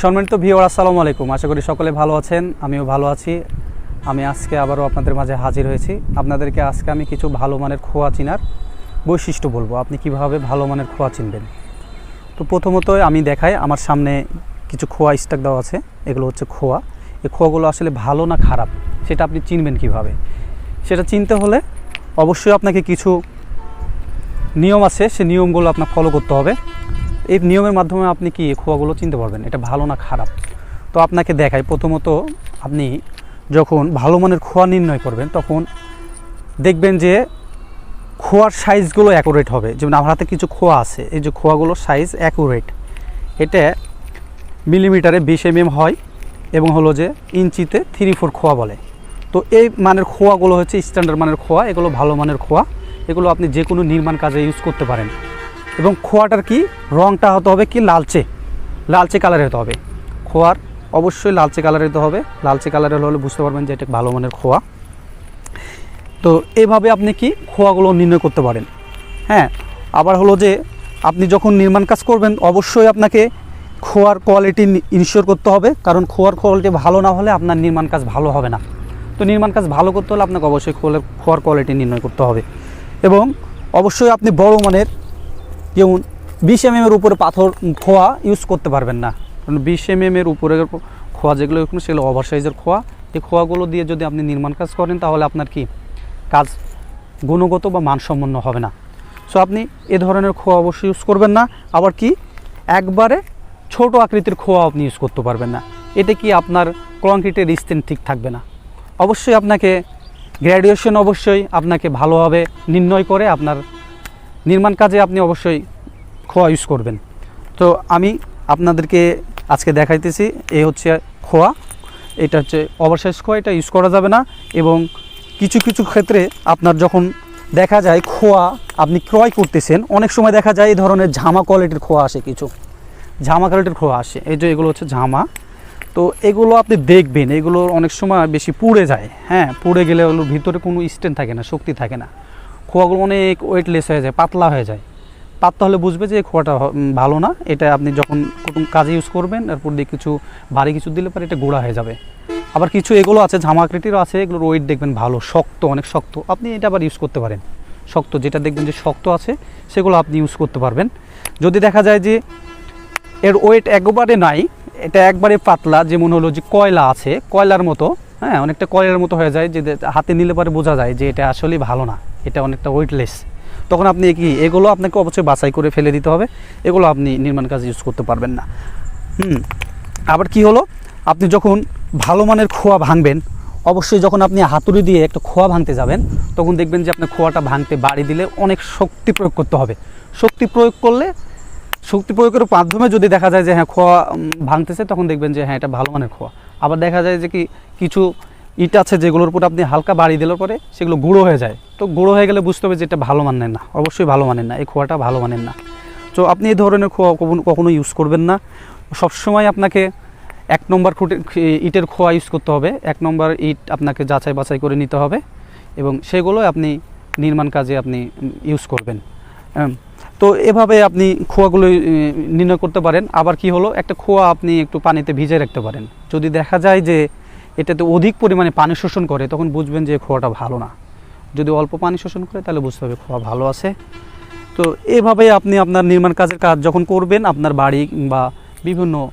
সম্মানিত ভিওর আসসালামু আলাইকুম। আশা করি সকলে ভালো আছেন, আমিও ভালো আছি। আমি আজকে আবারও আপনাদের মাঝে হাজির হয়েছি। আপনাদেরকে আজকে আমি কিছু ভালো মানের খোয়া চিনার বৈশিষ্ট্য বলব। আপনি কীভাবে ভালো মানের খোয়া চিনবেন? তো প্রথমত আমি দেখাই, আমার সামনে কিছু খোয়া স্টক দেওয়া আছে। এগুলো হচ্ছে খোয়া। এই খোয়াগুলো আসলে ভালো না খারাপ? সেটা আপনি চিনবেন কীভাবে? সেটা চিনতে হলে অবশ্যই আপনাকে কিছু নিয়ম আছে। সেই নিয়মগুলো আপনার ফলো করতে হবে। এই নিয়মের মাধ্যমে আপনি কি খোয়াগুলো চিনতে পারবেন? এটা ভালো না খারাপ? তো আপনাকে দেখাই। প্রথমত আপনি যখন ভালো মানের খোয়া নির্ণয় করবেন, তখন দেখবেন যে খোয়ার সাইজগুলো অ্যাকুরেট হবে। যেমন আমার হাতে কিছু খোয়া আছে, এই যে খোয়াগুলোর সাইজ অ্যাকুরেট। এটা মিলিমিটারে বিশ এম হয় এবং হলো যে ইঞ্চিতে থ্রি ফোর খোয়া বলে। তো এই মানের খোয়াগুলো হচ্ছে স্ট্যান্ডার্ড মানের খোয়া। এগুলো ভালো মানের খোয়া। এগুলো আপনি যে কোনো নির্মাণ কাজে ইউজ করতে পারেন। এবং খোয়াটার কি? রঙটা হতে হবে কি? লালচে। লালচে কালারের হতে হবে। খোয়ার অবশ্যই লালচে কালারের হতে হবে। লালচে কালারের হলে বুঝতে পারবেন যে এটা ভালো মানের খোয়া। তো এভাবে আপনি কি খোয়াগুলো নির্ণয় করতে পারেন। হ্যাঁ আবার হলো যে আপনি যখন নির্মাণ কাজ করবেন, অবশ্যই আপনাকে খোয়ার কোয়ালিটি ইনশিওর করতে হবে। কারণ খোয়ার কোয়ালিটি ভালো না হলে আপনার নির্মাণ কাজ ভালো হবে না। তো নির্মাণ কাজ ভালো করতে হলে আপনাকে অবশ্যই খোয়ার খোয়ার কোয়ালিটি নির্ণয় করতে হবে। এবং অবশ্যই আপনি বড় মানের যেমন বিশ এম এর উপরে পাথর খোয়া ইউজ করতে পারবেন না। কারণ বিশ এম এর উপরে খোয়া যেগুলো সেগুলো ওভার সাইজের খোয়া। এই খোয়াগুলো দিয়ে যদি আপনি নির্মাণ কাজ করেন, তাহলে আপনার কি কাজ গুণগত বা মানসম্পন্ন হবে না। সো আপনি এ ধরনের খোয়া অবশ্যই ইউজ করবেন না। আবার কি? একবারে ছোট আকৃতির খোয়া আপনি ইউজ করতে পারবেন না। এতে কি আপনার কংক্রিটের স্ট্যান্ড ঠিক থাকবে না। অবশ্যই আপনাকে গ্র্যাজুয়েশন অবশ্যই আপনাকে ভালোভাবে নির্ণয় করে আপনার নির্মাণ কাজে আপনি অবশ্যই খোয়া ইউজ করবেন। তো আমি আপনাদেরকে আজকে দেখাইতেছি এই হচ্ছে খোয়া। এটা হচ্ছে ওভারসাইজ খোয়া, এটা ইউজ করা যাবে না এবং কিছু কিছু ক্ষেত্রে আপনার যখন দেখা যায় খোয়া আপনি ক্রয় করতেছেন, অনেক সময় দেখা যায় এই ধরনের ঝামা কোয়ালিটির খোয়া আসে কিছু। ঝামা কোয়ালিটির খোয়া আসে। এই যে এগুলো হচ্ছে ঝামা। তো এগুলো আপনি দেখবেন, এগুলো অনেক সময় বেশি পুড়ে যায়। হ্যাঁ পুড়ে গেলে ওগুলোর ভিতরে কোনো স্ট্রেন থাকে না, শক্তি থাকে না। খোয়াগুলো অনেক ওয়েটলেস হয়ে যায়, পাতলা হয়ে যায়। পাতলা হলে বুঝবে যে খোয়াটা ভালো না। এটা আপনি যখন কাজে ইউজ করবেন, এরপর দিয়ে কিছু ভারী কিছু দিলে পরে এটা গোড়া হয়ে যাবে। আবার কিছু এগুলো আছে, ঝামাকৃতিরও আছে, এগুলোর ওয়েট দেখবেন ভালো, শক্ত, অনেক শক্ত। আপনি এটা আবার ইউজ করতে পারেন। শক্ত, যেটা দেখবেন যে শক্ত আছে, সেগুলো আপনি ইউজ করতে পারবেন। যদি দেখা যায় যে এর ওয়েট একবারে নাই, এটা একবারে পাতলা যেমন হলো যে কয়লা আছে, কয়লার মতো হ্যাঁ অনেকটা কয়লার মতো হয়ে যায়, যে হাতে নিলে পরে বোঝা যায় যে এটা আসলেই ভালো না। এটা অনেকটা ওয়েটলেস তখন আপনি কি, এগুলো আপনাকে অবশ্যই বাছাই করে ফেলে দিতে হবে। এগুলো আপনি নির্মাণ কাজে ইউজ করতে পারবেন না। হুম, আবার কি হলো? আপনি যখন ভালো মানের খোয়া ভাঙবেন, অবশ্যই যখন আপনি হাতুড়ি দিয়ে একটা খোয়া ভাঙতে যাবেন, তখন দেখবেন যে আপনার খোয়াটা ভাঙতে বাড়ি দিলে অনেক শক্তি প্রয়োগ করতে হবে। শক্তি প্রয়োগ করলে, শক্তি প্রয়োগের মাধ্যমে যদি দেখা যায় যে হ্যাঁ খোয়া ভাঙতেছে, তখন দেখবেন যে হ্যাঁ এটা ভালো মানের খোয়া। আবার দেখা যায় যে কি, কিছু ইট আছে যেগুলোর উপর আপনি হালকা বাড়ি দিলে পরে সেগুলো গুঁড়ো হয়ে যায়। তো গুঁড়ো হয়ে গেলে বুঝতে হবে যে এটা ভালো মানের না। অবশ্যই ভালো মানের না। এই খোয়াটা ভালো মানের না। তো আপনি এই ধরনের খোয়া কখনো- ইউজ করবেন না। সবসময় আপনাকে এক নম্বর খুঁটে ইটের খোয়া ইউজ করতে হবে। এক নম্বর ইট আপনাকে যাচাই বাছাই করে নিতে হবে এবং সেগুলো আপনি নির্মাণ কাজে আপনি ইউজ করবেন। তো এভাবে আপনি খোয়াগুলো নির্ণয় করতে পারেন। আবার কি হলো? একটা খোয়া আপনি একটু পানিতে ভিজে রাখতে পারেন। যদি দেখা যায় যে এটাতে অধিক পরিমাণে পানি শোষণ করে, তখন বুঝবেন যে খোয়াটা ভালো না। যদি অল্প পানি শোষণ করে, তাহলে বুঝতে হবে খোয়া ভালো আছে। তো এভাবে আপনি আপনার নির্মাণ কাজের কাজ যখন করবেন, আপনার বাড়ি বা বিভিন্ন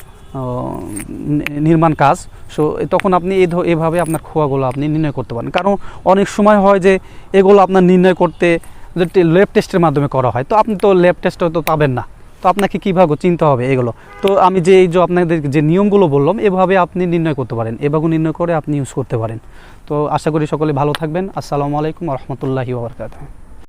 নির্মাণ কাজ, সো তখন আপনি ধ- এভাবে আপনার খোয়াগুলো আপনি নির্ণয় করতে পারেন। কারণ অনেক সময় হয় যে, এগুলো আপনার নির্ণয় করতে ল্যাব টেস্টের মাধ্যমে করা হয়। তো আপনি তো ল্যাব টেস্ট তো পাবেন না। তো আপনাকে কীভাবে চিনতে হবে এগুলো? তো আমি যে এই যে আপনাদের যে নিয়মগুলো বললাম, এভাবে আপনি নির্ণয় করতে পারেন। এভাবে নির্ণয় করে আপনি ইউজ করতে পারেন। তো আশা করি সকলে ভালো থাকবেন। আসসালামু আলাইকুম রহমতুল্লাহি ওবরকাত